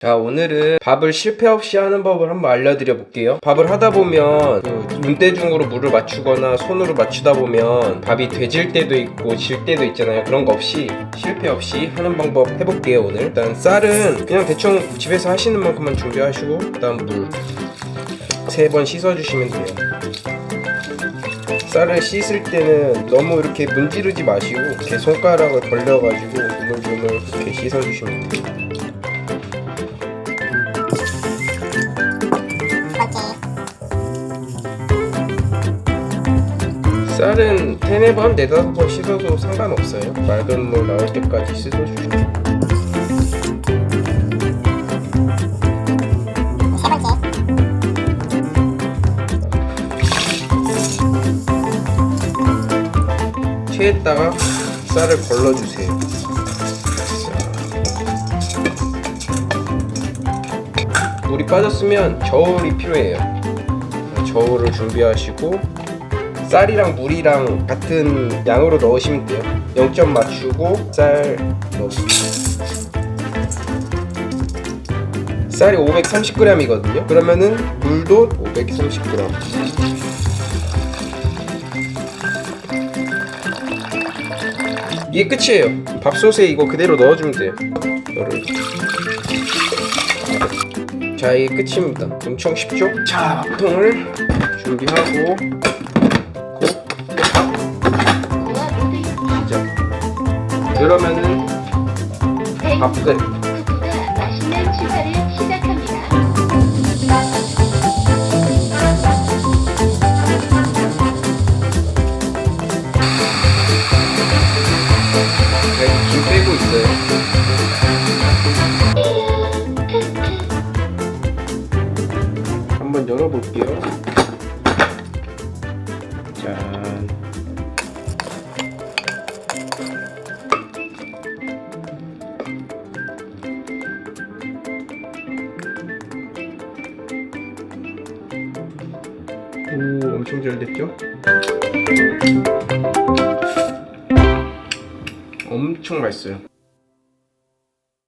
자 오늘은 밥을 실패 없이 하는 법을 한번 알려드려 볼게요. 밥을 하다 보면 그 눈대중으로 물을 맞추거나 손으로 맞추다 보면 밥이 되질 때도 있고 질 때도 있잖아요. 그런 거 없이 실패 없이 하는 방법 해볼게요 오늘. 일단 쌀은 그냥 대충 집에서 하시는 만큼만 준비하시고 그다음 물 세 번 씻어주시면 돼요. 쌀을 씻을 때는 너무 이렇게 문지르지 마시고 이렇게 손가락을 벌려가지고 우물우물 이렇게 씻어주시면 돼요 쌀은 세네 번, 네다섯 번 씻어도 상관없어요. 맑은 물 나올 때까지 씻어주시면. 체에다가 쌀을 걸러주세요. 자. 물이 빠졌으면 저울이 필요해요. 저울을 준비하시고 쌀이랑 물이랑 같은 양으로 넣으시면 돼요. 0점 맞추고 쌀 넣으세요. 쌀이 530g이거든요. 그러면은 물도 530g. 이게 끝이에요. 밥솥에 이거 그대로 넣어주면 돼요. 이거를. 자, 이게 끝입니다. 엄청 쉽죠? 자, 밥통을 준비하고 자, 그러면은 밥 끝. 구구가 맛있는 취사를 시작합니다. 네, 김 빼고 있어요. 한번 열어볼게요. 오, 엄청 잘 됐죠? 엄청 맛있어요.